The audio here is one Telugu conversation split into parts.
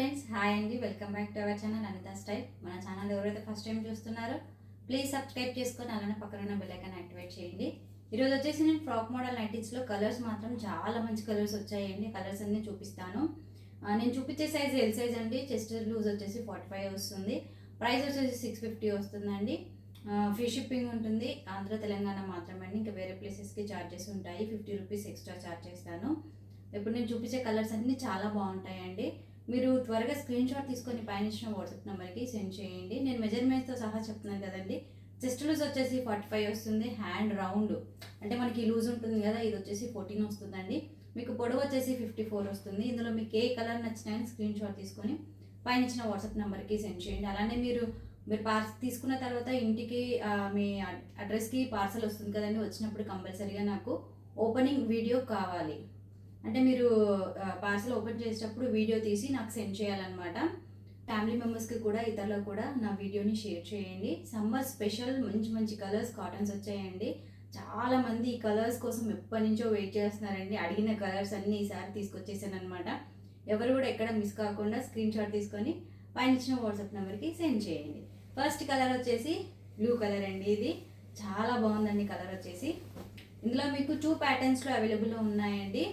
ఫ్రెండ్స్ హాయ్ అండి. Welcome back to our channel Anitha style మన ఛానల్ ఎవరైతే ఫస్ట్ టైం చూస్తున్నారో ప్లీజ్ సబ్స్క్రైబ్ చేసుకొని అలానే పక్కన ఉన్న బెల్ యాక్టివేట్ చేయండి. ఈరోజు వచ్చేసి నేను ఫ్రాక్ మోడల్ నైటీస్లో కలర్స్ మాత్రం చాలా మంచి కలర్స్ వచ్చాయండి. కలర్స్ అన్నీ చూపిస్తాను. నేను చూపించే సైజ్ ఎల్ సైజ్ అండి. చెస్ట్ లూజ్ వచ్చేసి ఫార్టీ ఫైవ్ వస్తుంది. ప్రైస్ వచ్చేసి సిక్స్ ఫిఫ్టీ వస్తుందండి. ఫ్రీ షిప్పింగ్ ఉంటుంది. ఆంధ్ర తెలంగాణ మాత్రమే అండి. ఇంకా వేరే ప్లేసెస్కి ఛార్జెస్ ఉంటాయి. ఫిఫ్టీ రూపీస్ ఎక్స్ట్రా ఛార్జ్ చేస్తాను. ఇప్పుడు నేను చూపించే కలర్స్ అన్నీ చాలా బాగుంటాయండి. మీరు త్వరగా స్క్రీన్ షాట్ తీసుకొని పైన ఇచ్చిన వాట్సాప్ నెంబర్కి సెండ్ చేయండి. నేను మెజర్మెంట్స్తో సహా చెప్తున్నాను కదండి. చెస్ట్ లూజ్ వచ్చేసి ఫార్టీ ఫైవ్ వస్తుంది. హ్యాండ్ రౌండ్ అంటే మనకి లూజ్ ఉంటుంది కదా ఇది వచ్చేసి ఫోర్టీన్ వస్తుందండి. మీకు పొడవు వచ్చేసి ఫిఫ్టీ ఫోర్ వస్తుంది. ఇందులో మీకు ఏ కలర్ నచ్చినా స్క్రీన్ షాట్ తీసుకొని పైన ఇచ్చిన వాట్సాప్ నెంబర్కి సెండ్ చేయండి. అలానే మీరు మీరు పార్సల్ తీసుకున్న తర్వాత ఇంటికి మీ అడ్రస్కి పార్సల్ వస్తుంది కదండి. వచ్చినప్పుడు కంపల్సరీగా నాకు ఓపెనింగ్ వీడియో కావాలి. అంటే మీరు పార్సల్ ఓపెన్ చేసేటప్పుడు వీడియో తీసి నాకు సెండ్ చేయాలన్నమాట. ఫ్యామిలీ మెంబర్స్కి కూడా ఇతరులకు కూడా నా వీడియోని షేర్ చేయండి. సమ్మర్ స్పెషల్ మంచి మంచి కలర్స్ కాటన్స్ వచ్చాయండి. చాలామంది ఈ కలర్స్ కోసం ఎప్పటి నుంచో వెయిట్ చేస్తున్నారండి. అడిగిన కలర్స్ అన్ని ఈసారి తీసుకొచ్చేసాను అనమాట ఎవరు కూడా ఎక్కడ మిస్ కాకుండా స్క్రీన్ షాట్ తీసుకొని పైన ఇచ్చిన వాట్సాప్ నెంబర్కి సెండ్ చేయండి. ఫస్ట్ కలర్ వచ్చేసి బ్లూ కలర్ అండి ఇది. చాలా బాగుందండి కలర్ వచ్చేసి. ఇందులో మీకు టూ ప్యాటర్న్స్లో అవైలబుల్లో ఉన్నాయండి.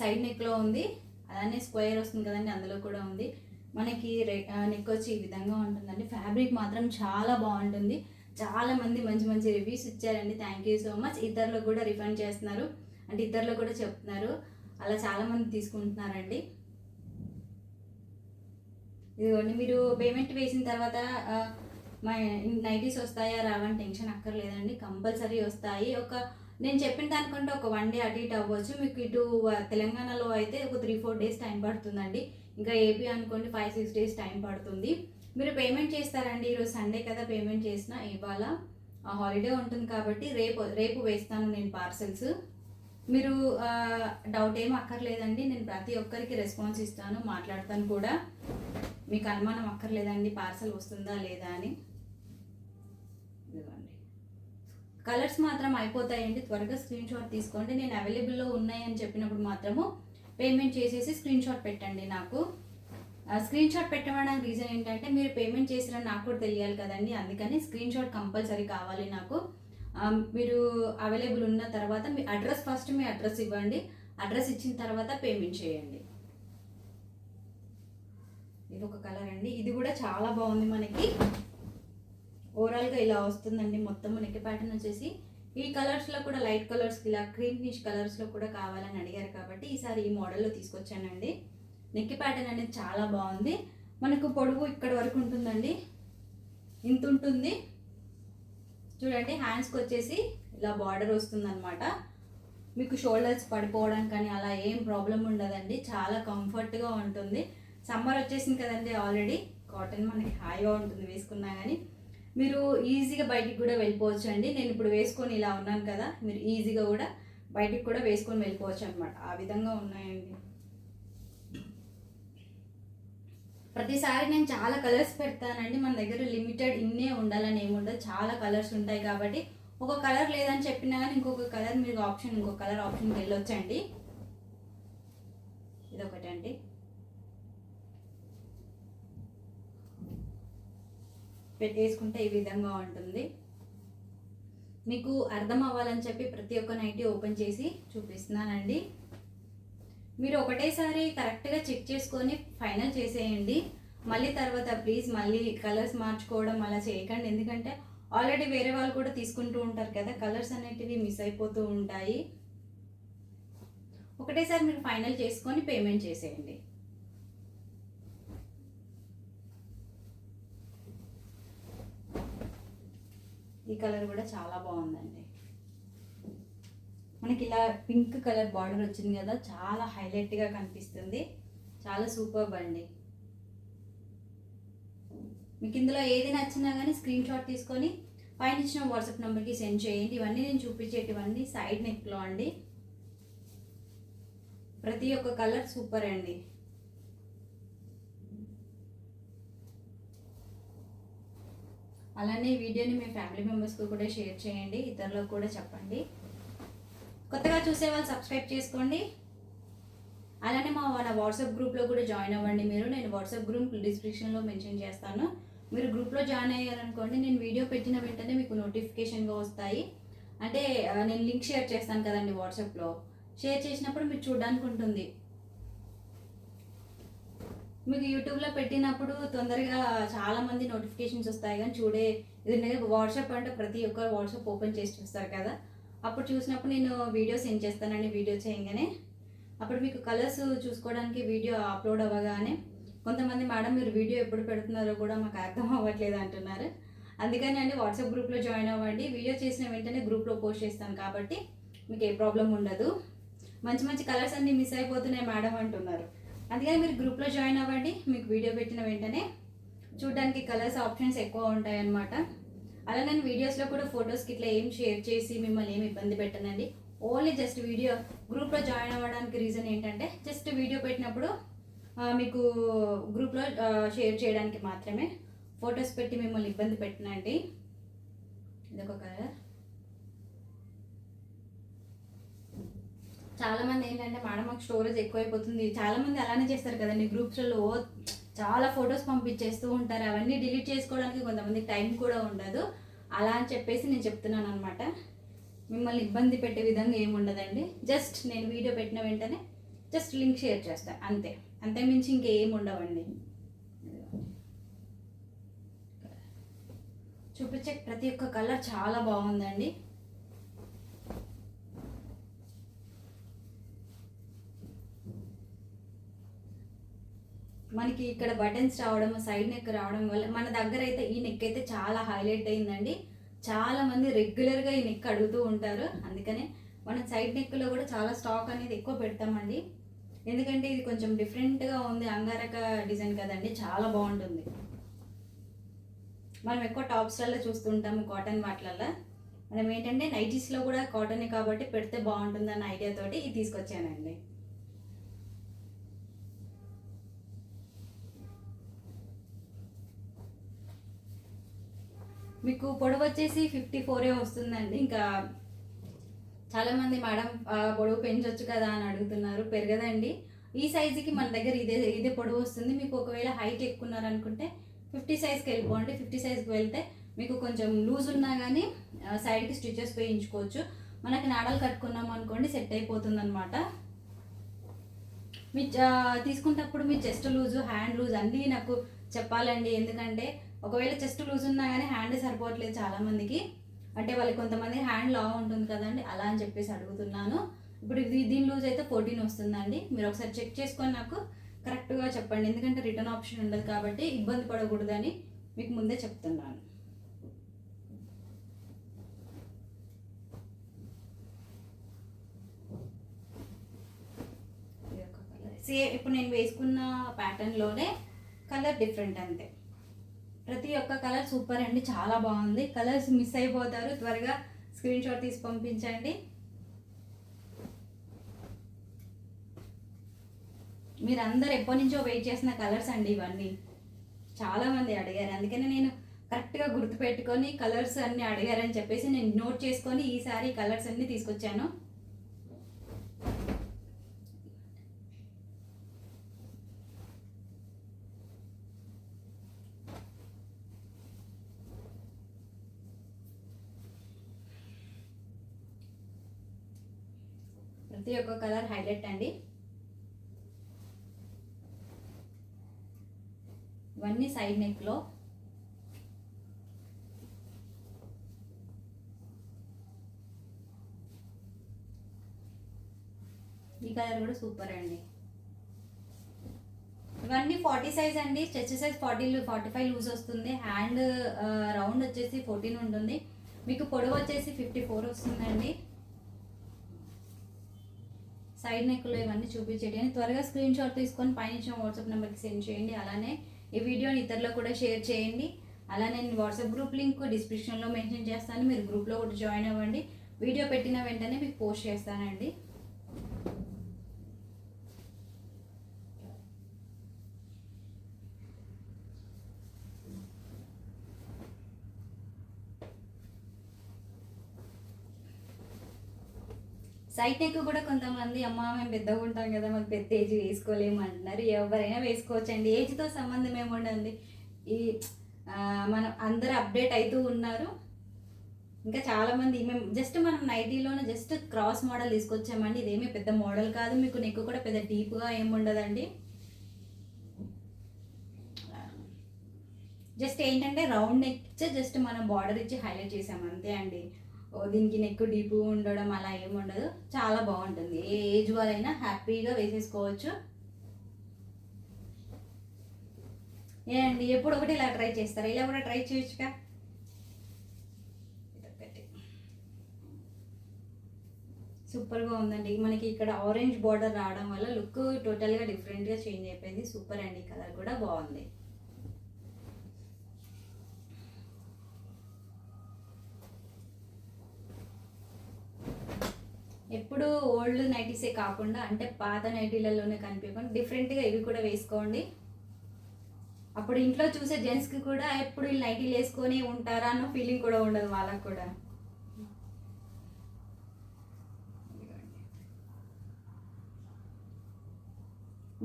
సైడ్ నెక్లో ఉంది. అలానే స్క్వేర్ వస్తుంది కదండి అందులో కూడా ఉంది. మనకి నెక్ వచ్చి ఈ విధంగా ఉంటుందండి. ఫ్యాబ్రిక్ మాత్రం చాలా బాగుంటుంది. చాలా మంది మంచి మంచి రివ్యూస్ ఇచ్చారండి. Thank you so much. ఇతరులకు కూడా రిఫండ్ చేస్తున్నారు. అంటే ఇతరులకు కూడా చెప్తున్నారు. అలా చాలా మంది తీసుకుంటున్నారండి. ఇదిగోండి మీరు పేమెంట్ వేసిన తర్వాత మా నైటీస్ వస్తాయా రావని టెన్షన్ అక్కర్లేదండి. కంపల్సరీ వస్తాయి. ఒక నేను చెప్పిన దానికంటే ఒక వన్ డే అటు ఇటు అవ్వచ్చు. మీకు ఇటు తెలంగాణలో అయితే ఒక త్రీ ఫోర్ డేస్ టైం పడుతుందండి. ఇంకా ఏపీ అనుకోండి ఫైవ్ సిక్స్ డేస్ టైం పడుతుంది. మీరు పేమెంట్ చేస్తారండి ఈరోజు సండే కదా పేమెంట్ చేసిన ఇవాళ. హాలిడే ఉంటుంది కాబట్టి రేపు రేపు వేస్తాను నేను పార్సెల్స్. మీరు డౌట్ ఏం అక్కర్లేదండి. నేను ప్రతి ఒక్కరికి రెస్పాన్స్ ఇస్తాను మాట్లాడతాను కూడా. మీకు అనుమానం అక్కర్లేదండి పార్సల్ వస్తుందా లేదా అని ఇదిగోండి కలర్స్ మాత్రం అయిపోతాయండి. త్వరగా స్క్రీన్ షాట్ తీసుకోండి. నేను అవైలబుల్లో ఉన్నాయని చెప్పినప్పుడు మాత్రము పేమెంట్ చేసేసి స్క్రీన్ షాట్ పెట్టండి నాకు. స్క్రీన్ షాట్ పెట్టడానికి రీజన్ ఏంటంటే మీరు పేమెంట్ చేసినా నాకు కూడా తెలియాలి కదండి. అందుకని స్క్రీన్ షాట్ కంపల్సరీ కావాలి నాకు. మీరు అవైలబుల్ ఉన్న తర్వాత మీ అడ్రస్ ఫస్ట్ మీ అడ్రస్ ఇవ్వండి. అడ్రస్ ఇచ్చిన తర్వాత పేమెంట్ చేయండి. ఇది ఒక కలర్ అండి. ఇది కూడా చాలా బాగుంది మనకి. ఓవరాల్గా ఇలా వస్తుందండి. మొత్తం నెక్ ప్యాటర్న్ వచ్చేసి ఈ కలర్స్లో కూడా లైట్ కలర్స్ ఇలా క్రీమ్నిష్ కలర్స్లో కూడా కావాలని అడిగారు కాబట్టి ఈసారి ఈ మోడల్లో తీసుకొచ్చానండి. నెక్ ప్యాటర్న్ అనేది చాలా బాగుంది. మనకు పొడవు ఇక్కడ వరకు ఉంటుందండి. ఇంత ఉంటుంది. చూడండి హ్యాండ్స్కి వచ్చేసి ఇలా బార్డర్ వస్తుందన్నమాట. మీకు షోల్డర్స్ పడిపోవడం కానీ అలా ఏం ప్రాబ్లం ఉండదండి. చాలా కంఫర్ట్గా ఉంటుంది. సమ్మర్ వచ్చేసింది కదండి ఆల్రెడీ. కాటన్ మనకి హాయిగా ఉంటుంది వేసుకున్నా కానీ. మీరు ఈజీగా బయటికి కూడా వెళ్ళిపోవచ్చు అండి నేను ఇప్పుడు వేసుకొని ఇలా ఉన్నాను కదా మీరు ఈజీగా కూడా బయటికి కూడా వేసుకొని వెళ్ళిపోవచ్చు అనమాట ఆ విధంగా ఉన్నాయండి. ప్రతిసారి నేను చాలా కలర్స్ పెడతానండి. మన దగ్గర లిమిటెడ్ ఇన్నే ఉండాలని ఏముండదు చాలా కలర్స్ ఉంటాయి కాబట్టి ఒక కలర్ లేదని చెప్పినా కానీ ఇంకొక కలర్ మీరు ఆప్షన్ ఇంకొక కలర్ ఆప్షన్కి వెళ్ళొచ్చండి. ఇదొకటి పెట్టేసుకుంటే ఈ విధంగా ఉంటుంది. మీకు అర్థం అవ్వాలని చెప్పి ప్రతి ఒక్క నైటీ ఓపెన్ చేసి చూపిస్తున్నానండి. మీరు ఒకటేసారి కరెక్ట్గా చెక్ చేసుకొని ఫైనల్ చేసేయండి. మళ్ళీ తర్వాత ప్లీజ్ మళ్ళీ కలర్స్ మార్చుకోవడం అలా చేయకండి. ఎందుకంటే ఆల్రెడీ వేరే వాళ్ళు కూడా తీసుకుంటూ ఉంటారు కదా కలర్స్ అనేటివి మిస్ అయిపోతూ ఉంటాయి. ఒకటేసారి మీరు ఫైనల్ చేసుకొని పేమెంట్ చేసేయండి. ఈ కలర్ కూడా చాలా బాగుందండి. మనకి ఇలా పింక్ కలర్ బార్డర్ వచ్చింది కదా చాలా హైలైట్గా కనిపిస్తుంది. చాలా సూపర్ అండి. మీకు ఇందులో ఏది నచ్చినా కానీ స్క్రీన్ షాట్ తీసుకొని పైన ఇచ్చిన వాట్సాప్ నెంబర్కి సెండ్ చేయండి. ఇవన్నీ నేను చూపించేటివన్నీ సైడ్ నెక్లో అండి. ప్రతి ఒక్క కలర్ సూపర్ అండి. అలానే వీడియోని మీ ఫ్యామిలీ మెంబర్స్కి కూడా షేర్ చేయండి ఇతరులకు కూడా చెప్పండి. కొత్తగా చూసే వాళ్ళు సబ్స్క్రైబ్ చేసుకోండి. అలానే మా నా వాట్సాప్ గ్రూప్లో కూడా జాయిన్ అవ్వండి మీరు. నేను వాట్సాప్ గ్రూప్ డిస్క్రిప్షన్లో మెన్షన్ చేస్తాను. మీరు గ్రూప్లో జాయిన్ అయ్యారనుకోండి నేను వీడియో పెట్టిన వెంటనే మీకు నోటిఫికేషన్గా వస్తాయి. అంటే నేను లింక్ షేర్ చేస్తాను కదండి వాట్సాప్లో. షేర్ చేసినప్పుడు మీరు చూడడానికి ఉంటుంది. మీకు యూట్యూబ్లో పెట్టినప్పుడు తొందరగా చాలా మంది నోటిఫికేషన్స్ వస్తాయి కానీ చూడే ఇది వాట్సాప్ అంటే ప్రతి ఒక్కరు వాట్సాప్ ఓపెన్ చేసి చూస్తారు కదా. అప్పుడు చూసినప్పుడు నేను వీడియో సెండ్ చేస్తానండి వీడియో చేయగానే. అప్పుడు మీకు కలర్స్ చూసుకోవడానికి వీడియో అప్లోడ్ అవ్వగానే కొంతమంది మేడం మీరు వీడియో ఎప్పుడు పెడుతున్నారో కూడా మాకు అర్థం అవ్వట్లేదు అంటున్నారు. అందుకని అండి వాట్సాప్ గ్రూప్లో జాయిన్ అవ్వండి. వీడియో చేసిన వెంటనే గ్రూప్లో పోస్ట్ చేస్తాను కాబట్టి మీకు ఏ ప్రాబ్లం ఉండదు. మంచి మంచి కలర్స్ అన్నీ మిస్ అయిపోతున్నాయి మేడం అంటున్నారు. అందుకని మీరు గ్రూప్లో జాయిన్ అవ్వండి. మీకు వీడియో పెట్టిన వెంటనే చూడడానికి కలర్స్ ఆప్షన్స్ ఎక్కువ ఉంటాయన్నమాట. అలా నేను వీడియోస్లో కూడా ఫొటోస్కి ఇట్లా ఏం షేర్ చేసి మిమ్మల్ని ఏమి ఇబ్బంది పెట్టనండి. ఓన్లీ జస్ట్ వీడియో గ్రూప్లో జాయిన్ అవ్వడానికి రీజన్ ఏంటంటే జస్ట్ వీడియో పెట్టినప్పుడు మీకు గ్రూప్లో షేర్ చేయడానికి మాత్రమే ఫొటోస్ పెట్టి మిమ్మల్ని ఇబ్బంది పెట్టినండి. ఇదొక కలర్ చాలా మంది ఏంటంటే మేడం మాకు స్టోరేజ్ ఎక్కువైపోతుంది. చాలా మంది అలానే చేస్తారు కదండి. గ్రూప్స్లలో చాలా ఫొటోస్ పంపించేస్తూ ఉంటారు. అవన్నీ డిలీట్ చేసుకోవడానికి కొంతమంది టైం కూడా ఉండదు. అలా అని చెప్పేసి నేను చెప్తున్నాను అనమాట మిమ్మల్ని ఇబ్బంది పెట్టే విధంగా ఏమి ఉండదండి. జస్ట్ నేను వీడియో పెట్టిన వెంటనే జస్ట్ లింక్ షేర్ చేస్తాను అంతే. అంతే మించి ఇంకేం ఉండవండి. చూపించే ప్రతి ఒక్క కలర్ చాలా బాగుందండి. మనకి ఇక్కడ బటన్స్ రావడం సైడ్ నెక్ రావడం వల్ల మన దగ్గర అయితే ఈ నెక్ అయితే చాలా హైలైట్ అయిందండి. చాలా మంది రెగ్యులర్గా ఈ నెక్ అడుగుతూ ఉంటారు. అందుకనే మన సైడ్ నెక్లో కూడా చాలా స్టాక్ అనేది ఎక్కువ పెడతామండి. ఎందుకంటే ఇది కొంచెం డిఫరెంట్గా ఉంది అంగారక డిజైన్ కదండి. చాలా బాగుంటుంది. మనం ఎక్కువ టాప్స్లలో చూస్తుంటాము కాటన్ వాటిలల్లో మనం ఏంటంటే నైటీస్లో కూడా కాటనే కాబట్టి పెడితే బాగుంటుందన్న ఐడియా తోటి ఇది తీసుకొచ్చానండి. మీకు పొడవు వచ్చేసి ఫిఫ్టీ ఫోరే వస్తుందండి. ఇంకా చాలామంది మేడం పొడవు పెంచొచ్చు కదా అని అడుగుతున్నారు. పెరగదండి. ఈ సైజుకి మన దగ్గర ఇదే ఇదే పొడవు వస్తుంది. మీకు ఒకవేళ హైట్ ఎక్కున్నారనుకుంటే ఫిఫ్టీ సైజ్కి వెళ్ళిపోండి. ఫిఫ్టీ సైజ్కి వెళ్తే మీకు కొంచెం లూజ్ ఉన్నా కానీ సైడ్కి స్టిచెస్ వేయించుకోవచ్చు. మనకి నాడలు కట్టుకున్నాం అనుకోండి సెట్ అయిపోతుంది అనమాట మీ తీసుకున్నప్పుడు తీసుకునేటప్పుడు మీ చెస్ట్ లూజు హ్యాండ్ లూజ్ అన్నీ నాకు చెప్పాలండి. ఎందుకంటే ఒకవేళ చెస్ట్ లూజ్ ఉన్నా కానీ హ్యాండ్ సరిపోవట్లేదు చాలామందికి. అంటే వాళ్ళకి కొంతమంది హ్యాండ్ లా ఉంటుంది కదండి అలా అని చెప్పేసి అడుగుతున్నాను. ఇప్పుడు ఇది దీని లూజ్ అయితే ఫోర్టీన్ వస్తుందండి. మీరు ఒకసారి చెక్ చేసుకొని నాకు కరెక్ట్గా చెప్పండి. ఎందుకంటే రిటర్న్ ఆప్షన్ ఉండదు కాబట్టి ఇబ్బంది పడకూడదని మీకు ముందే చెప్తున్నాను. ఇది సేమ్ ఇప్పుడు నేను వేసుకున్న ప్యాటర్న్లోనే కలర్ డిఫరెంట్ అంతే. ప్రతి ఒక్క కలర్ సూపర్ అండి చాలా బాగుంది. కలర్స్ మిస్ అయిపోతారు త్వరగా స్క్రీన్ షాట్ తీసి పంపించండి. మీరందరు ఎప్పటి నుంచో వెయిట్ చేసిన కలర్స్ అండి ఇవన్నీ. చాలామంది అడిగారు అందుకని నేను కరెక్ట్గా గుర్తుపెట్టుకొని కలర్స్ అన్నీ అడిగారని చెప్పేసి నేను నోట్ చేసుకొని ఈసారి కలర్స్ అన్నీ తీసుకొచ్చాను. ఒక కలర్ హైలైట్ అండి. ఇవన్నీ సైడ్ నెక్లో ఈ కలర్ కూడా సూపర్ అండి. ఇవన్నీ ఫార్టీ సైజ్ అండి. Stretch size forty forty five loose వస్తుంది. హ్యాండ్ రౌండ్ వచ్చేసి ఫోర్టీన్ ఉంటుంది. మీకు పొడవు వచ్చేసి ఫిఫ్టీ ఫోర్ వస్తుందండి. సైడ్ నెక్లో ఇవన్నీ చూపించేటి త్వరగా స్క్రీన్ షాట్ తీసుకొని పైన ఇచ్చిన వాట్సాప్ నెంబర్కి సెండ్ చేయండి. అలానే ఈ వీడియోని ఇతరులకు కూడా షేర్ చేయండి. అలానే నేను వాట్సాప్ గ్రూప్ లింక్ డిస్క్రిప్షన్లో మెన్షన్ చేస్తాను. మీరు గ్రూప్లో కూడా జాయిన్ అవ్వండి. వీడియో పెట్టిన వెంటనే మీకు పోస్ట్ చేస్తానండి. సైట్ కూడా కొంతమంది అమ్మ మేము పెద్దగా ఉంటాం కదా మాకు పెద్ద ఏజ్ వేసుకోలేము అంటున్నారు. ఎవరైనా వేసుకోవచ్చండి. ఏజ్తో సంబంధం ఏముండండి ఈ మనం అందరు అప్డేట్ అవుతూ ఉన్నారు. ఇంకా చాలామంది మేము జస్ట్ మనం నైటీలోనే జస్ట్ క్రాస్ మోడల్ తీసుకొచ్చామండి. ఇదేమీ పెద్ద మోడల్ కాదు. మీకు నెక్ కూడా పెద్ద డీప్గా ఏమి ఉండదండి. జస్ట్ ఏంటంటే రౌండ్ నెక్ జస్ట్ మనం బార్డర్ ఇచ్చి హైలైట్ చేసాం. అంతే అండి. దీనికి నెక్ డీప్ ఉండడం అలా ఏమి ఉండదు. చాలా బాగుంటుంది. ఏ ఏజ్ వాళ్ళైనా హ్యాపీగా వేసేసుకోవచ్చు. ఏ అండి ఎప్పుడు ఒకటి ఇలా ట్రై చేస్తారా? ఇలా కూడా ట్రై చేయొచ్చుగా? సూపర్గా ఉందండి. మనకి ఇక్కడ ఆరెంజ్ బార్డర్ రావడం వల్ల లుక్ టోటల్గా డిఫరెంట్గా చేంజ్ అయిపోయింది. సూపర్ అండి. కలర్ కూడా బాగుంది. ఎప్పుడు ఓల్డ్ నైటీసే కాకుండా అంటే పాత నైటీలలోనే కనిపించకుండా డిఫరెంట్గా ఇవి కూడా వేసుకోండి. అప్పుడు ఇంట్లో చూసే జెంట్స్కి కూడా ఎప్పుడు వీళ్ళు నైటీలు వేసుకొని ఉంటారా అన్న ఫీలింగ్ కూడా ఉండదు వాళ్ళకు కూడా.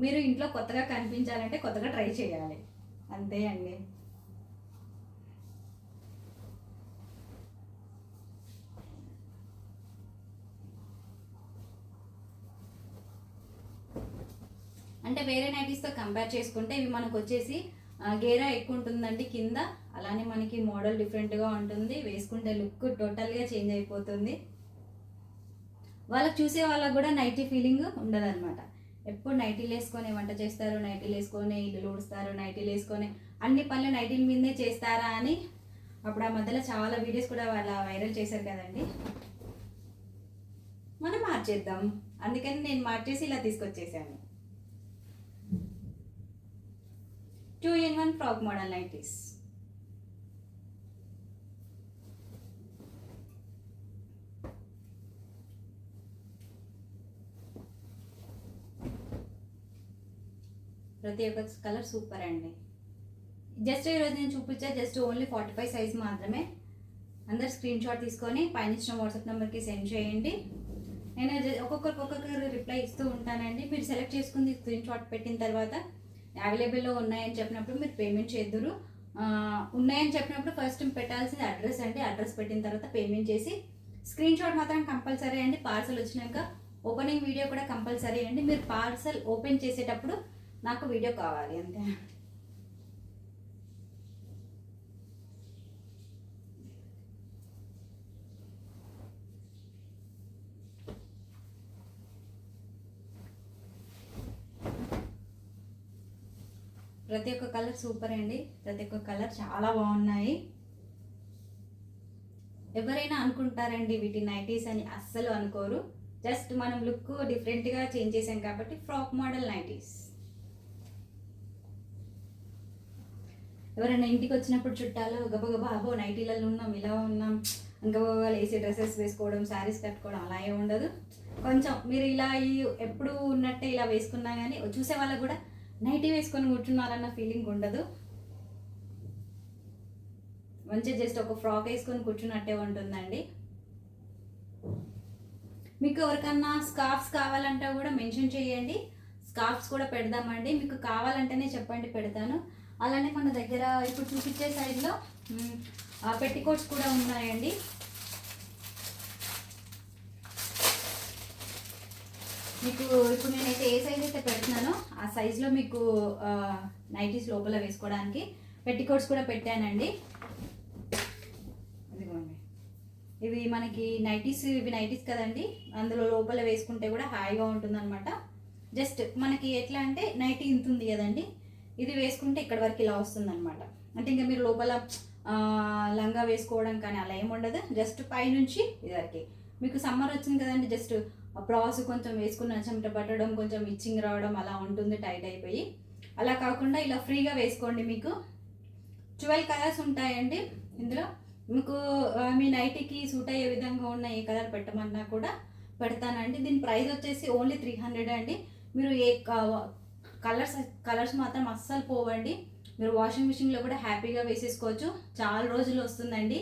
మీరు ఇంట్లో కొత్తగా కనిపించాలంటే కొత్తగా ట్రై చేయాలి. అంతే అండి. అంటే వేరే నైటీస్తో కంపేర్ చేసుకుంటే ఇవి మనకు వచ్చేసి గేరా ఎక్కువ ఉంటుందండి కింద. అలానే మనకి మోడల్ డిఫరెంట్గా ఉంటుంది. వేసుకుంటే లుక్ టోటల్గా చేంజ్ అయిపోతుంది. వాళ్ళకి చూసే వాళ్ళకు కూడా నైటీ ఫీలింగ్ ఉండదన్నమాట. ఎప్పుడు నైటీలు వేసుకొని వంట చేస్తారు నైటీలు వేసుకొని ఇల్లు ఊడుస్తారు నైటీలు వేసుకొని అన్ని పనులు నైటీల మీదే చేస్తారా అని అప్పుడు ఆ మధ్యలో చాలా వీడియోస్ కూడా వాళ్ళ వైరల్ చేశారు కదండి. మనం మార్చేద్దాం. అందుకని నేను మార్చేసి ఇలా తీసుకొచ్చేసాను. Two in one frock model nighties ప్రతి ఒక్క కలర్ సూపర్ అండి జస్ట్ ఈరోజు నేను చూపించా just only forty five size మాత్రమే. అందరు స్క్రీన్ షాట్ తీసుకొని పైన ఇచ్చిన వాట్సాప్ నెంబర్కి సెండ్ చేయండి. నేను ఒక్కొక్కరికి ఒక్కొక్కరు రిప్లై ఇస్తూ ఉంటానండి. మీరు సెలెక్ట్ చేసుకుని స్క్రీన్ షాట్ పెట్టిన తర్వాత అవైలబుల్లో ఉన్నాయని చెప్పినప్పుడు మీరు పేమెంట్ చేద్దురు. ఉన్నాయని చెప్పినప్పుడు ఫస్ట్ పెట్టాల్సింది అడ్రస్ అండి. అడ్రస్ పెట్టిన తర్వాత పేమెంట్ చేసి స్క్రీన్ షాట్ మాత్రం కంపల్సరీ అండి. పార్సల్ వచ్చినాక ఓపెనింగ్ వీడియో కూడా కంపల్సరీ అండి. మీరు పార్సల్ ఓపెన్ చేసేటప్పుడు నాకు వీడియో కావాలి అంతే. ప్రతి ఒక్క కలర్ సూపర్ అండి. ప్రతి ఒక్క కలర్ చాలా బాగున్నాయి. ఎవరైనా అనుకుంటారండి వీటి నైటీస్ అని అస్సలు అనుకోరు. జస్ట్ మనం లుక్ డిఫరెంట్గా చేంజ్ చేసాం కాబట్టి ఫ్రాక్ మోడల్ నైటీస్. ఎవరైనా ఇంటికి వచ్చినప్పుడు చుట్టాలు గబగబా అబో నైటీలలో ఉన్నాం ఇలా ఉన్నాం. గబగబా లేసి డ్రెస్సెస్ వేసుకోవడం శారీస్ కట్టుకోవడం అలా ఏం ఉండదు. కొంచెం మీరు ఇలా ఎప్పుడు ఉన్నట్టే ఇలా వేసుకున్నా కానీ చూసే వాళ్ళకు కూడా నైటీ వేసుకొని కూర్చున్నారన్న ఫీలింగ్ ఉండదు. మంచిగా జస్ట్ ఒక ఫ్రాక్ వేసుకొని కూర్చున్నట్టే ఉంటుందండి. మీకు ఎవరికన్నా స్కార్ఫ్స్ కావాలంటే కూడా మెన్షన్ చేయండి. స్కార్ఫ్స్ కూడా పెడదామండి. మీకు కావాలంటేనే చెప్పండి పెడతాను. అలానే మన దగ్గర ఇప్పుడు చూపించే సైడ్లో పెట్టికోట్స్ కూడా ఉన్నాయండి. మీకు ఇప్పుడు నేనైతే ఏ సైజ్ అయితే పెడుతున్నానో ఆ సైజులో మీకు నైటీస్ లోపల వేసుకోవడానికి పెట్టికోట్స్ కూడా పెట్టానండి. ఇదిగోండి. ఇవి మనకి నైటీస్ ఇవి నైటీస్ కదండి. అందులో లోపల వేసుకుంటే కూడా హాయిగా ఉంటుందన్నమాట. జస్ట్ మనకి ఎట్లా అంటే నైటీ ఇంత ఉంది కదండి. ఇది వేసుకుంటే ఇక్కడ వరకు ఇలా వస్తుందన్నమాట. అంటే ఇంకా మీరు లోపల లంగా వేసుకోవడం కానీ అలా ఏమి ఉండదు. జస్ట్ పైనుంచి ఇది వరకు. మీకు సమ్మర్ వచ్చింది కదండి జస్ట్ ప్రాస్ కొంచెం వేసుకున్న చెమట పట్టడం కొంచెం ఇచ్చింగ్ రావడం అలా ఉంటుంది టైట్ అయిపోయి. అలా కాకుండా ఇలా ఫ్రీగా వేసుకోండి మీకు. ట్వెల్వ్ కలర్స్ ఉంటాయండి. ఇందులో మీకు మీ నైటీకి సూట్ అయ్యే విధంగా ఉన్న ఏ కలర్ పెట్టమన్నా కూడా పెడతానండి. దీని ప్రైస్ వచ్చేసి ఓన్లీ త్రీ హండ్రెడ్ అండి. మీరు ఏ కలర్స్ కలర్స్ మాత్రం అస్సలు పోవండి. మీరు వాషింగ్ మిషన్లో కూడా హ్యాపీగా వేసేసుకోవచ్చు. చాలా రోజులు వస్తుందండి.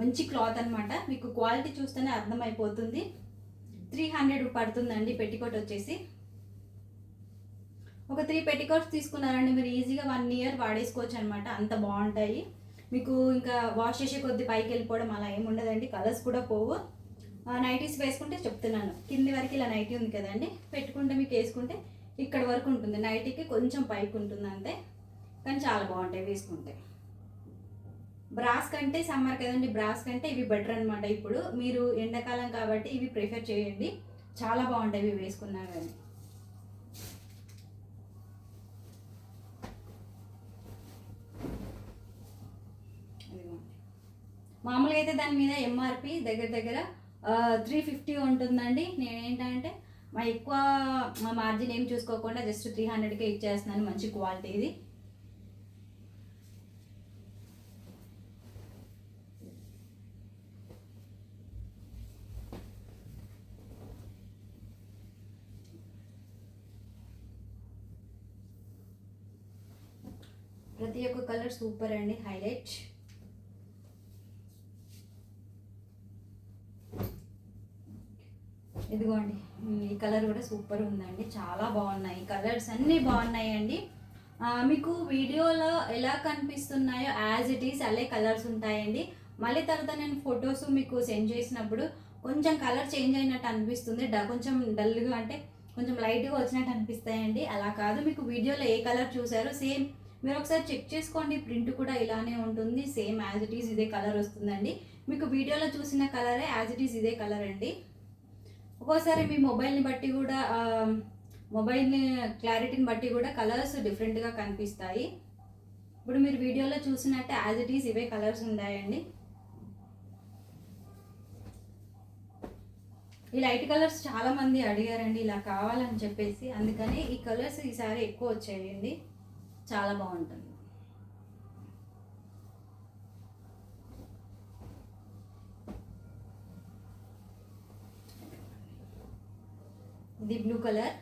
మంచి క్లాత్ అన్నమాట. మీకు క్వాలిటీ చూస్తేనే అర్థమైపోతుంది. త్రీ హండ్రెడ్ పడుతుందండి పెట్టికోట్ వచ్చేసి. ఒక త్రీ పెట్టికోట్స్ తీసుకున్నారండి. మీరు ఈజీగా వన్ ఇయర్ వాడేసుకోవచ్చు అనమాట అంత బాగుంటాయి. మీకు ఇంకా వాష్ చేసే కొద్ది పైకి వెళ్ళిపోవడం అలా ఏమి ఉండదండి. కలర్స్ కూడా పోవు. నైటీస్ వేసుకుంటే చెప్తున్నాను. కింది వరకు ఇలా నైటీ ఉంది కదండి. పెట్టుకుంటే మీకు వేసుకుంటే ఇక్కడ వరకు ఉంటుంది. నైటీకి కొంచెం పైకి ఉంటుంది అంతే కానీ చాలా బాగుంటాయి వేసుకుంటే. బ్రాస్ కంటే సమ్మర్ కదండి బ్రాస్ కంటే ఇవి బెటర్ అనమాట ఇప్పుడు మీరు ఎండాకాలం కాబట్టి ఇవి ప్రిఫర్ చేయండి. చాలా బాగుంటాయి ఇవి వేసుకున్నా కానీ మామూలుగా అయితే దాని మీద ఎంఆర్పి దగ్గర దగ్గర త్రీ ఫిఫ్టీ ఉంటుందండి. నేను ఏంటంటే మా ఎక్కువ మా మార్జిన్ ఏం చూసుకోకుండా జస్ట్ త్రీ హండ్రెడ్కే ఇచ్చేస్తున్నాను. మంచి క్వాలిటీ ఇది ప్రతి ఒక్క కలర్ సూపర్ అండి హైలైట్. ఇదిగోండి ఈ కలర్ కూడా సూపర్ ఉందండి. చాలా బాగున్నాయి. కలర్స్ అన్నీ బాగున్నాయండి. మీకు వీడియోలో ఎలా కనిపిస్తున్నాయో యాజ్ ఇట్ ఈస్ అలే కలర్స్ ఉంటాయండి. మళ్ళీ తర్వాత నేను ఫొటోస్ మీకు సెండ్ చేసినప్పుడు కొంచెం కలర్ చేంజ్ అయినట్టు అనిపిస్తుంది. డ కొంచెం డల్గా అంటే కొంచెం లైట్గా వచ్చినట్టు అనిపిస్తాయండి. అలా కాదు మీకు వీడియోలో ఏ కలర్ చూసారో సేమ్ మీరు ఒకసారి చెక్ చేసుకోండి ప్రింట్ కూడా ఇలానే ఉంటుంది సేమ్ యాజ్ ఇట్ ఈస్ ఇదే కలర్ వస్తుందండి. మీకు వీడియోలో చూసిన కలరే యాజ్ ఇట్ ఈస్ ఇదే కలర్ అండి. ఒక్కోసారి మీ మొబైల్ని బట్టి కూడా మొబైల్ని క్లారిటీని బట్టి కూడా కలర్స్ డిఫరెంట్గా కనిపిస్తాయి. ఇప్పుడు మీరు వీడియోలో చూసినట్టే యాజ్ ఇట్ ఈస్ ఇవే కలర్స్ ఉన్నాయండి ఈ లైట్ కలర్స్ చాలామంది అడిగారండి ఇలా కావాలని చెప్పేసి. అందుకని ఈ కలర్స్ ఈసారి ఎక్కువ వచ్చాయండి. చాలా బాగుంటుంది ఇది బ్లూ కలర్.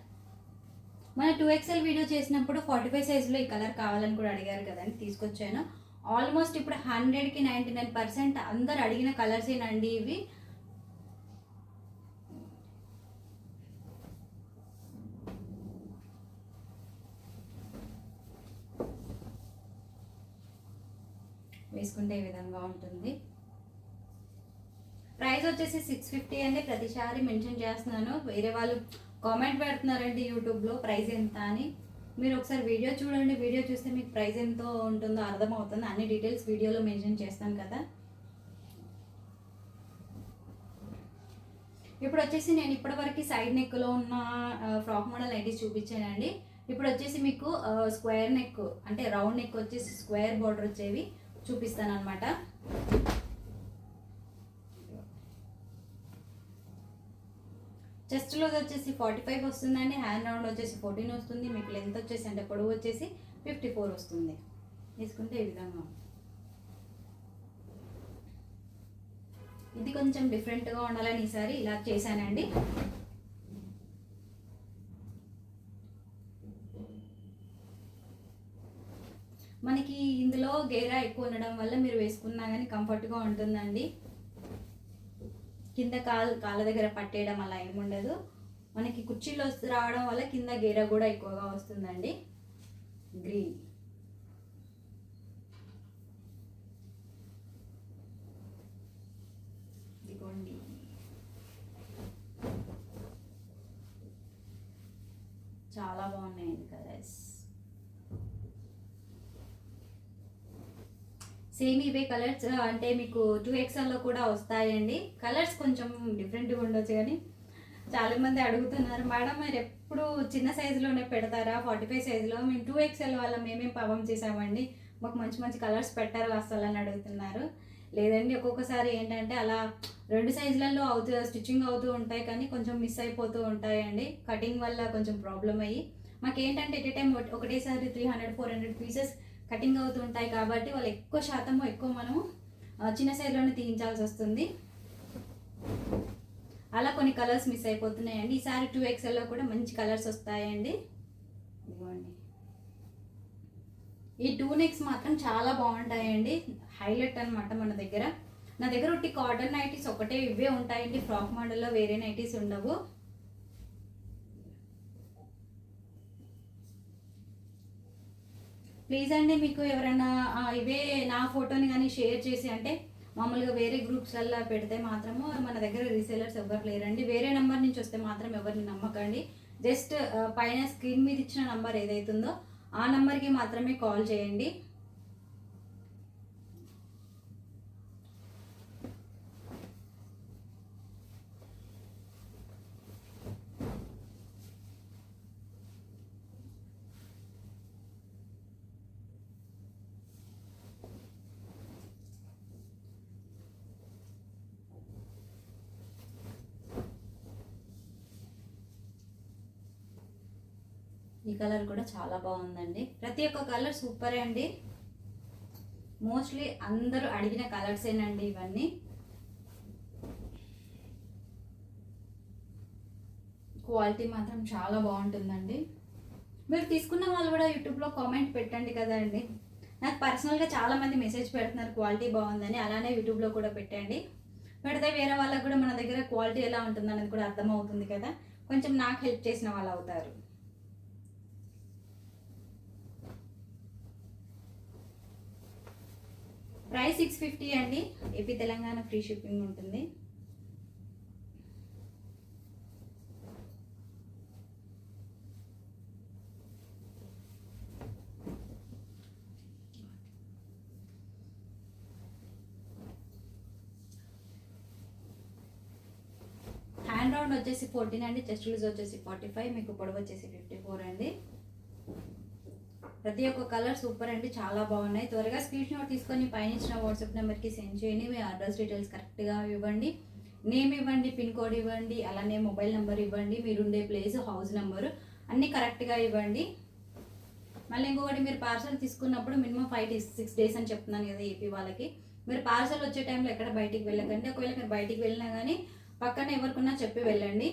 మన టూ ఎక్స్ఎల్ వీడియో చేసినప్పుడు ఫార్టీ ఫైవ్ సైజ్లో ఈ కలర్ కావాలని కూడా అడిగారు కదండి తీసుకొచ్చాను. ఆల్మోస్ట్ ఇప్పుడు హండ్రెడ్కి నైంటీ నైన్ పర్సెంట్ అందరు అడిగిన కలర్స్ ఏనండి ఇవి. వేసుకుంటే ఈ విధంగా ఉంటుంది. ప్రైస్ వచ్చేసి సిక్స్ ఫిఫ్టీ అని ప్రతిసారి మెన్షన్ చేస్తున్నాను. వేరే వాళ్ళు కామెంట్ పెడుతున్నారండి యూట్యూబ్లో ప్రైస్ ఎంత అని. మీరు ఒకసారి వీడియో చూడండి. వీడియో చూస్తే మీకు ప్రైస్ ఎంతో ఉంటుందో అర్థమవుతుంది. అన్ని డీటెయిల్స్ వీడియోలో మెన్షన్ చేస్తాను కదా. ఇప్పుడు వచ్చేసి నేను ఇప్పటివరకు సైడ్ నెక్లో ఉన్న ఫ్రాక్ మోడల్ నైటీస్ చూపించానండి. ఇప్పుడు వచ్చేసి మీకు స్క్వేర్ నెక్ అంటే రౌండ్ నెక్ వచ్చేసి స్క్వేర్ బార్డర్ వచ్చేవి. చూపిస్తాను అనమాట చెస్ట్లోది వచ్చేసి ఫార్టీ ఫైవ్ వస్తుందండి. హ్యాండ్ రౌండ్ వచ్చేసి ఫోర్టీన్ వస్తుంది. మీకు లెంత్ వచ్చేసి అంటే పొడవు వచ్చేసి ఫిఫ్టీ ఫోర్ వస్తుంది. తీసుకుంటే ఈ విధంగా ఇది కొంచెం డిఫరెంట్గా ఉండాలని ఈసారి ఇలా చేశానండి. మనకి ఇందులో గేరా ఎక్కువ ఉండడం వల్ల మీరు వేసుకున్నా కానీ కంఫర్ట్గా ఉంటుందండి. కింద కాలు కాళ్ళ దగ్గర పట్టేయడం అలా ఏముండదు మనకి కుర్చీలో రావడం వల్ల కింద గేర కూడా ఎక్కువగా వస్తుందండి. గ్రీన్ ఇదిగోండి. చాలా బాగున్నాయండి కలర్స్ సేమ్ ఇవే కలర్స్ అంటే మీకు టూ ఎక్స్ఎల్లో కూడా వస్తాయండి. కలర్స్ కొంచెం డిఫరెంట్గా ఉండొచ్చు కానీ చాలామంది అడుగుతున్నారు మేడం మీరు ఎప్పుడు చిన్న సైజులోనే పెడతారా? ఫార్టీ ఫైవ్ సైజులో మేము టూ ఎక్స్ఎల్ వల్ల మేమేం పాపం చేసామండి. మాకు మంచి మంచి కలర్స్ పెట్టారు అసలు అని అడుగుతున్నారు. లేదండి ఒక్కొక్కసారి ఏంటంటే అలా రెండు సైజులలో అవుతూ స్టిచ్చింగ్ అవుతూ ఉంటాయి కానీ కొంచెం మిస్ అయిపోతూ ఉంటాయండి. కటింగ్ వల్ల కొంచెం ప్రాబ్లం అయ్యి. మాకేంటంటే ఎట్ ఏ టైం ఒకటేసారి three hundred four hundred pieces cutting అవుతూ ఉంటాయి కాబట్టి వాళ్ళు ఎక్కువ శాతము ఎక్కువ మనము చిన్న సైజులోనే తీయించాల్సి వస్తుంది. అలా కొన్ని కలర్స్ మిస్ అయిపోతున్నాయండి. ఈసారి టూ ఎక్స్ఎల్లో కూడా మంచి కలర్స్ వస్తాయండి. ఇదిగోండి. ఈ టూ నెక్స్ మాత్రం చాలా బాగుంటాయండి. హైలైట్ అనమాట మన దగ్గర. నా దగ్గర ఒకటి కాటన్ నైటీస్ ఒకటే ఇవే ఉంటాయండి. ఫ్రాక్ మోడల్లో వేరే నైటీస్ ఉండవు. ప్లీజ్ అండి మీకు ఎవరైనా ఇవే నా ఫోటోని కానీ షేర్ చేసి అంటే మామూలుగా వేరే గ్రూప్స్లలో పెడితే మాత్రము మన దగ్గర రీసేలర్స్ ఎవరు లేరండి. వేరే నెంబర్ నుంచి వస్తే మాత్రం ఎవరిని నమ్మకండి. జస్ట్ పైన స్క్రీన్ మీద ఇచ్చిన నంబర్ ఏదైతుందో ఆ నెంబర్కి మాత్రమే కాల్ చేయండి. ఈ కలర్ కూడా చాలా బాగుందండి. ప్రతి ఒక్క కలర్ సూపరే అండి. మోస్ట్లీ అందరూ అడిగిన కలర్సేనండి ఇవన్నీ. క్వాలిటీ మాత్రం చాలా బాగుంటుందండి. మీరు తీసుకున్న వాళ్ళు కూడా యూట్యూబ్లో కామెంట్ పెట్టండి కదండి. నాకు పర్సనల్గా చాలామంది మెసేజ్ పెడుతున్నారు క్వాలిటీ బాగుందని అలానే యూట్యూబ్లో కూడా పెట్టండి. పెడితే వేరే వాళ్ళకి కూడా మన దగ్గర క్వాలిటీ ఎలా ఉంటుంది అనేది కూడా అర్థమవుతుంది కదా. కొంచెం నాకు హెల్ప్ చేసిన వాళ్ళు అవుతారు. ప్రైస్ సిక్స్ ఫిఫ్టీ అండి. ఏపీ తెలంగాణ ఫ్రీ షిప్పింగ్ ఉంటుంది. హ్యాండ్ రౌండ్ వచ్చేసి ఫోర్టీన్ అండి. చెస్ట్ లూజ్ వచ్చేసి ఫార్టీ ఫైవ్ మీకు పొడవు వచ్చేసి ఫిఫ్టీ ఫోర్ అండి. ప్రతి ఒక్క కలర్ సూపర్ అండి చాలా బాగున్నాయి. త్వరగా స్క్రీన్ షాట్ తీసుకొని పైన ఇచ్చిన వాట్సాప్ నెంబర్కి సెండ్ చేయండి మీ అడ్రస్ డీటెయిల్స్ కరెక్ట్గా ఇవ్వండి. నేమ్ ఇవ్వండి పిన్ కోడ్ ఇవ్వండి అలానే మొబైల్ నెంబర్ ఇవ్వండి మీరుండే ప్లేస్ హౌస్ నెంబరు అన్నీ కరెక్ట్గా ఇవ్వండి. మళ్ళీ ఇంకొకటి మీరు పార్సల్ తీసుకున్నప్పుడు మినిమం ఫైవ్ సిక్స్ డేస్ అని చెప్తున్నాను కదా ఏపీ వాళ్ళకి. మీరు పార్సల్ వచ్చే టైంలో ఎక్కడ బయటికి వెళ్ళకండి. ఒకవేళ మీరు బయటికి వెళ్ళినా కానీ పక్కన ఎవరికన్నా చెప్పి వెళ్ళండి.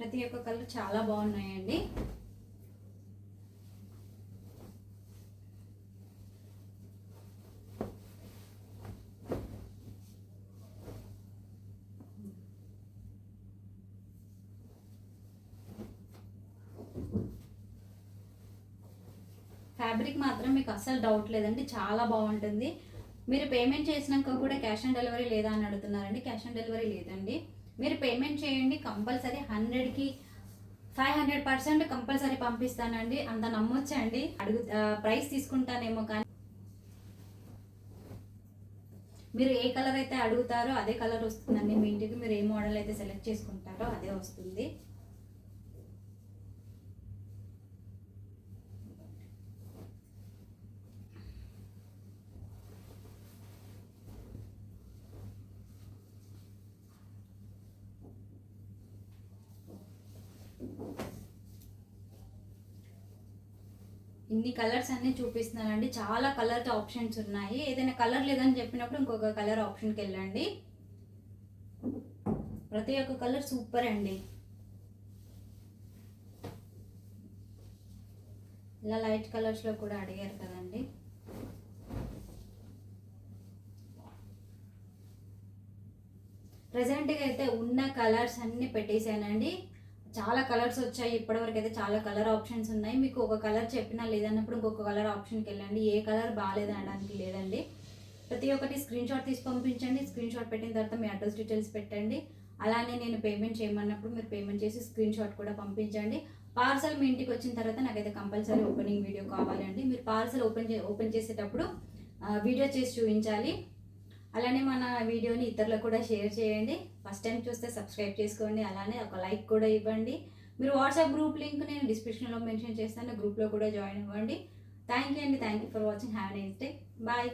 ప్రతి ఒక్క కళ్ళు చాలా బాగున్నాయండి. ఫ్యాబ్రిక్ మాత్రం మీకు అస్సలు డౌట్ లేదండి చాలా బాగుంటుంది. మీరు పేమెంట్ చేసినాక కూడా క్యాష్ ఆన్ డెలివరీ లేదా అని అడుగుతున్నారండి క్యాష్ ఆన్ డెలివరీ లేదండి. మీరు పేమెంట్ చేయండి కంపల్సరీ హండ్రెడ్కి ఫైవ్ హండ్రెడ్ పర్సెంట్ కంపల్సరీ పంపిస్తానండి. అంత నమ్మొచ్చండి. అడుగు ప్రైస్ తీసుకుంటానేమో కానీ. మీరు ఏ కలర్ అయితే అడుగుతారో అదే కలర్ వస్తుందండి. మీ ఇంటికి మీరు ఏ మోడల్ అయితే సెలెక్ట్ చేసుకుంటారో అదే వస్తుంది. ఇన్ని కలర్స్ అన్నీ చూపిస్తున్నానండి చాలా కలర్ ఆప్షన్స్ ఉన్నాయి. ఏదైనా కలర్ లేదని చెప్పినప్పుడు ఇంకొక కలర్ ఆప్షన్కి వెళ్ళండి. ప్రతి ఒక్క కలర్ సూపర్ అండి. ఇలా లైట్ కలర్స్లో కూడా అడిగారు కదండి. ప్రజెంట్గా అయితే ఉన్న కలర్స్ అన్నీ పెట్టేశానండి. చాలా కలర్స్ వచ్చాయి. ఇప్పటివరకు అయితే చాలా కలర్ ఆప్షన్స్ ఉన్నాయి. మీకు ఒక కలర్ చెప్పినా లేదన్నప్పుడు ఇంకొక కలర్ ఆప్షన్కి వెళ్ళండి ఏ కలర్ బాగాలేదు అనడానికి లేదండి. ప్రతి ఒక్కటి స్క్రీన్ షాట్ తీసి పంపించండి. స్క్రీన్ షాట్ పెట్టిన తర్వాత మీ అడ్రస్ డీటెయిల్స్ పెట్టండి. అలానే నేను పేమెంట్ చేయమన్నప్పుడు మీరు పేమెంట్ చేసి స్క్రీన్ షాట్ కూడా పంపించండి. పార్సల్ మీ ఇంటికి వచ్చిన తర్వాత నాకైతే కంపల్సరీ ఓపెనింగ్ వీడియో కావాలండి. మీరు పార్సల్ ఓపెన్ చే ఓపెన్ చేసేటప్పుడు వీడియో చేసి చూపించాలి. అలానే మన వీడియోని ఇతరులకు కూడా షేర్ చేయండి. ఫస్ట్ టైం చూస్తే సబ్స్క్రైబ్ చేసుకోండి అలానే ఒక లైక్ కూడా ఇవ్వండి. మీరు వాట్సాప్ గ్రూప్ లింక్ నేను డిస్క్రిప్షన్లో మెన్షన్ చేస్తాను గ్రూప్లో కూడా జాయిన్ అవ్వండి. థ్యాంక్ యూ అండి thank you for watching. Have nice day. Bye.